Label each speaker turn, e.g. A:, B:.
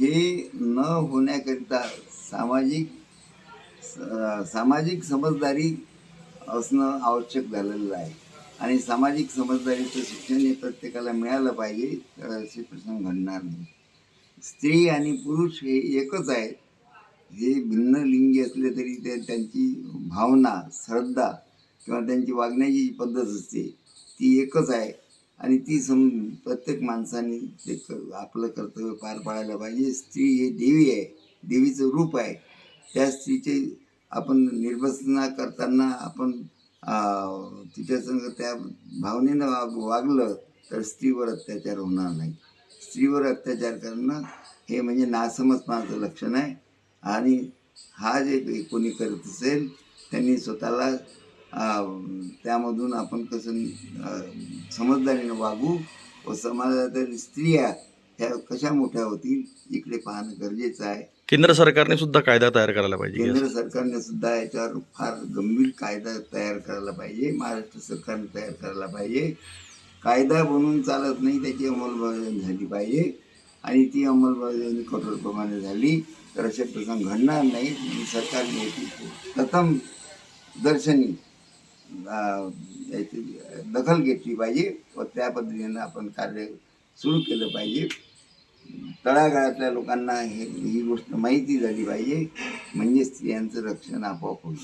A: हे न होण्याकरिता सामाजिक स- सामाजिक समजदारी असणं आवश्यक झालेलं आहे. आणि सामाजिक समजदारीचं शिक्षण हे प्रत्येकाला मिळालं पाहिजे तर असे प्रसंग घडणार नाही. स्त्री आणि पुरुष हे एकच आहेत. हे भिन्न लिंगी असले तरी ते त्यांची भावना श्रद्धा किंवा त्यांची वागण्याची जी पद्धत असते ती एकच आहे. आणि ती सम प्रत्येक माणसाने ते क आपलं कर्तव्य पार पाडायला पाहिजे. स्त्री हे देवी आहे. देवीचं रूप आहे. त्या स्त्रीचे आपण निर्वसना करताना आपण तिच्यासंग तिच्या संग त्या भावनेनं वाग वागलं तर स्त्रीवर अत्याचार होणार नाही. स्त्रीवर अत्याचार करणं हे म्हणजे नासमजपणाचं लक्षण आहे. आणि हा जे कोणी करत असेल त्यांनी स्वतःला त्यामधून आपण कसं समजदारीनं वागू व समाजातील स्त्रिया ह्या कशा मोठ्या होतील इकडे पाहणं गरजेचं आहे.
B: केंद्र सरकारने सुद्धा कायदा तयार करायला पाहिजे.
A: केंद्र सरकारने सुद्धा याच्यावर फार गंभीर कायदा तयार करायला पाहिजे. महाराष्ट्र सरकारने तयार करायला पाहिजे. कायदा बनवून चालत नाही त्याची अंमलबजावणी झाली पाहिजे. आणि ती अंमलबजावणी कठोरप्रमाणे झाली तर असे प्रसंग घडणार नाही सरकारने प्रथम दर्शनी याची दखल घेतली पाहिजे व त्या पद्धतीनं आपण कार्य सुरू केलं पाहिजे. तळागाळातल्या लोकांना हे ही गोष्ट माहिती झाली पाहिजे. म्हणजे स्त्रियांचं रक्षण आपोआप होईल.